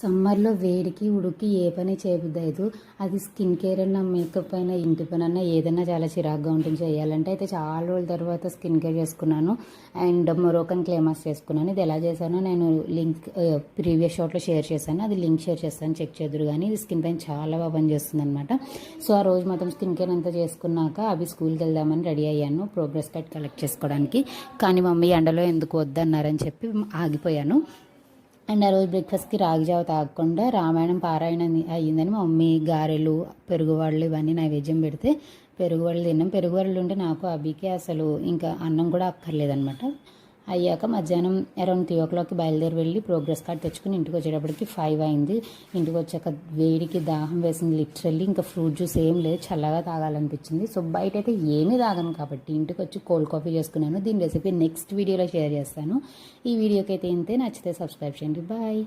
సమ్మర్లో వేడికి ఉడికి ఏ పని చేయబుద్దలేదు అది స్కిన్ కేర్ అన్న మేకప్ అయినా ఇంటి పని అన్నా ఏదైనా చాలా చిరాగ్గా ఉంటుంది చేయాలంటే. అయితే చాలా రోజుల తర్వాత స్కిన్ కేర్ చేసుకున్నాను. అండ్ మొరోకన్ క్లేమాస్ చేసుకున్నాను. ఇది ఎలా చేశానో నేను లింక్ ప్రీవియస్ షాట్లో షేర్ చేశాను. అది లింక్ షేర్ చేస్తాను. చెక్ చేద్దరు కానీ ఇది స్కిన్ పైన చాలా బాగా పనిచేస్తుంది అనమాట సో ఆ రోజు మాత్రం స్కిన్ కేర్ అంతా చేసుకున్నాక అవి స్కూల్కి వెళ్దామని రెడీ అయ్యాను. ప్రోగ్రెస్ కార్డ్ కలెక్ట్ చేసుకోవడానికి. కానీ మమ్మీ ఎండలో ఎందుకు వద్దన్నారని చెప్పి ఆగిపోయాను. అండ్ ఆ రోజు బ్రేక్ఫాస్ట్కి రాగి జావ తాగకుండా రామాయణం పారాయణ అయ్యిందని మా మమ్మీ గారెలు పెరుగువాళ్ళు ఇవన్నీ నైవేద్యం పెడితే పెరుగువాళ్ళు తిన్నాం. పెరుగువాళ్ళు ఉంటే నాకు అభికి అసలు ఇంకా అన్నం కూడా అక్కర్లేదనమాట అయ్యాక మధ్యాహ్నం అరౌండ్ త్రీ ఓ క్లాక్కి బయలుదేరి వెళ్ళి ప్రోగ్రెస్ కార్డ్ తెచ్చుకుని ఇంటికి వచ్చేటప్పటికి ఫైవ్ అయింది. ఇంటికి వచ్చాక వేడికి దాహం వేసింది లిటరల్లీ ఇంకా ఫ్రూట్ జ్యూస్ ఏం లేదు చల్లగా తాగాలనిపించింది. సో బయట అయితే ఏమీ తాగను కాబట్టి ఇంటికి వచ్చి కోల్డ్ కాఫీ చేసుకున్నాను. దీని రెసిపీ నెక్స్ట్ వీడియోలో షేర్ చేస్తాను. ఈ వీడియోకి అయితే ఇంతే. నచ్చితే సబ్స్క్రైబ్ చేయండి. బాయ్